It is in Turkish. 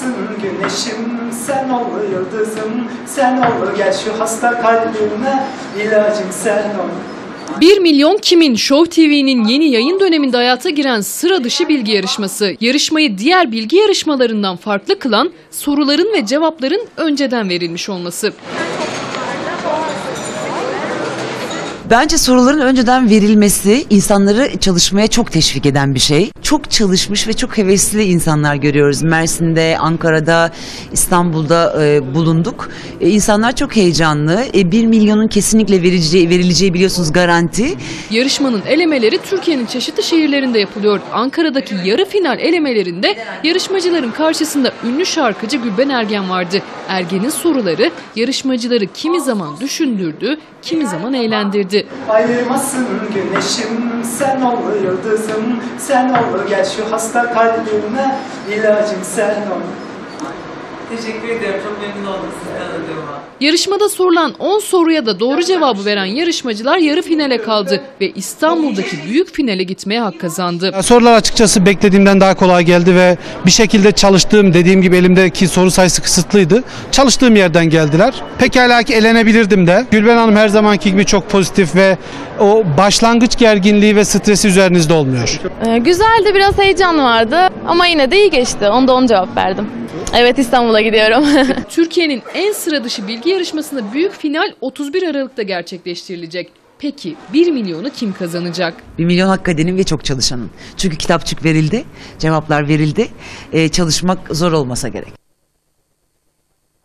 ayırmasın güneşim Sen ol yıldızım Sen ol gel şu hasta kalbime ilacım sen ol 1 milyon kimin Show TV'nin yeni yayın döneminde hayata giren sıra dışı bilgi yarışması. Yarışmayı diğer bilgi yarışmalarından farklı kılan soruların ve cevapların önceden verilmiş olması. Bence soruların önceden verilmesi insanları çalışmaya çok teşvik eden bir şey. Çok çalışmış ve çok hevesli insanlar görüyoruz. Mersin'de, Ankara'da, İstanbul'da e, bulunduk. E, insanlar çok heyecanlı. E, 1 milyonun kesinlikle verileceği, verileceği biliyorsunuz garanti. Yarışmanın elemeleri Türkiye'nin çeşitli şehirlerinde yapılıyor. Ankara'daki yarı final elemelerinde yarışmacıların karşısında ünlü şarkıcı Gülben Ergen vardı. Ergen'in soruları yarışmacıları kimi zaman düşündürdü, kimi zaman eğlendirdi. Ayırmasın güneşim Sen ol yıldızım Sen ol gel şu hasta kalbime ilacım sen ol Teşekkür ederim. Çok memnun oldum sizi tanıdığıma. Yarışmada sorulan 10 soruya da doğru cevabı veren yarışmacılar yarı finale kaldı ve İstanbul'daki büyük finale gitmeye hak kazandı. Ya Sorular açıkçası beklediğimden daha kolay geldi ve bir şekilde çalıştığım dediğim gibi elimdeki soru sayısı kısıtlıydı. Çalıştığım yerden geldiler. Pekala ki elenebilirdim de. Gülben Hanım her zamanki gibi çok pozitif ve o başlangıç gerginliği ve stresi üzerinizde olmuyor. Ee, güzeldi, biraz heyecan vardı ama yine de iyi geçti. Onda 10 cevap verdim. Evet İstanbul'a gidiyorum. Türkiye'nin en sıra dışı bilgi yarışmasında büyük final 31 Aralık'ta gerçekleştirilecek. Peki 1 milyonu kim kazanacak? 1 milyon hakikadenin ve çok çalışanın. Çünkü kitapçık verildi, cevaplar verildi. E, çalışmak zor olmasa gerek.